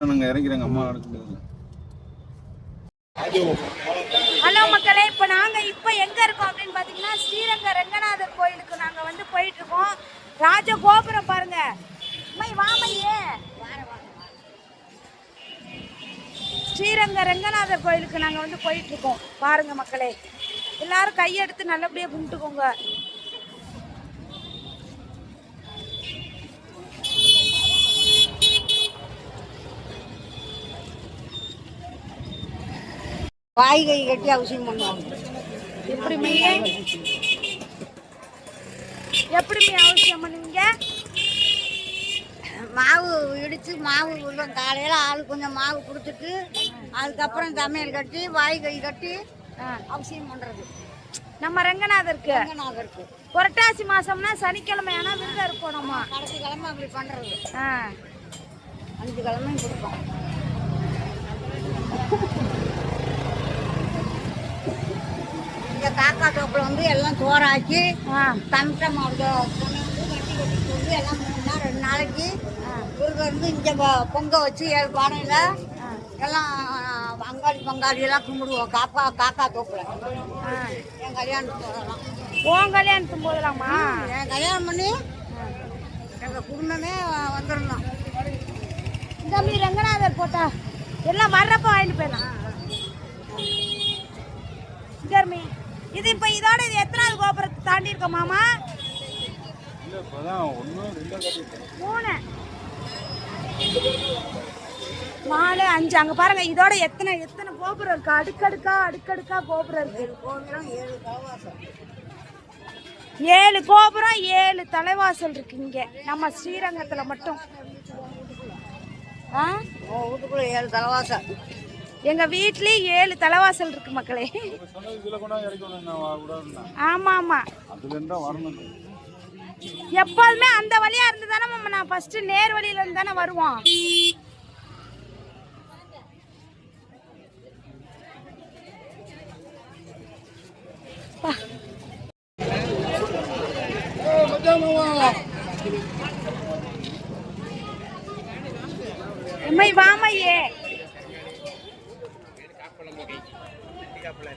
நாங்க அம்மா ஹலோ மக்களே இப்போ நாங்கள் இப்போ எங்கே இருக்கோம் அப்படின்னு பார்த்தீங்கன்னா ஸ்ரீரங்க ரங்கநாதர் கோயிலுக்கு நாங்கள் வந்து போயிட்டு இருக்கோம். ராஜ கோபுரம் பாருங்க. மை வாமையே. ஸ்ரீரங்க ரங்கநாதர் கோயிலுக்கு நாங்கள் வந்து போயிட்டு இருக்கோம். பாருங்க மக்களே. எல்லாரும் கையெடுத்து நல்லபடியாக கும்பிட்டுக்கோங்க. வாய் கை கட்டி அவசியம் பண்ணுவாங்க. எப்படி எப்படி அவசியம் பண்ணுவீங்க? மாவு இடித்து மாவு விடுவோம் காலையில் ஆள் கொஞ்சம் மாவு கொடுத்துட்டு அதுக்கப்புறம் சமையல் கட்டி வாய் கை கட்டி அவசியம் பண்ணுறது நம்ம ரங்கநாதருக்கு. ரங்கநாதருக்கு. புரட்டாசி மாசம்னா சனிக்கிழமை ஆனா விரதம் இருப்போம் நம்ம. கடைசி கிழமை அப்படி பண்ணுறது ஆ. அஞ்சு கிழமையும் கொடுப்போம். காக்கா தோப்பில் வந்து எல்லாம் சோறாக்கி மாவட்ட துணி வந்து எல்லாம் மூணு நாள் ரெண்டு நாளைக்கு இவங்க வந்து இங்கே பொங்க வச்சு ஏழு பானையில் எல்லாம் அங்காளி பங்காளி எல்லாம் கும்பிடுவோம் காக்கா காக்கா தோப்பில். என் கல்யாணத்துக்கு வரலாம் உன் கல்யாணத்தும் போதலாமா என் கல்யாணம் பண்ணி எங்கள் குடும்பமே இந்த மாதிரி ரங்கநாதர் போட்டா எல்லாம் வர்றப்ப வாங்கிட்டு போயிடலாம். கர்மி இது இப்போ இதோட இது எத்தனாவது கோபுரத்தை தாண்டி இருக்க மாமா? மூணு. நாலு அஞ்சு. அங்க பாருங்க இதோட எத்தனை எத்தனை கோபுரம் இருக்கு? அடுக்கடுக்கா அடுக்கடுக்கா கோபுரம் இருக்கு. ஏழு கோபுரம் ஏழு தலைவாசல். இருக்கு இங்க. நம்ம ஸ்ரீரங்கத்துல மட்டும். ஆ? ஏழு தலைவாசம் எங்க வீட்லயும் ஏழு தலைவாசல் இருக்கு மக்களே. இப்ப சொன்னது இதுல கொண்டாந்து இறக்கணும் நான் கூட இருந்தேன் ஆமா ஆமா. அதுல இருந்தா வரணும். எப்போதுமே அந்த வழியா இருந்து தானே நம்ம நான் ஃபர்ஸ்ட் நேர் வழியில இருந்து தானே வருவோம். எம்மை வாமையே இருக்காப்புல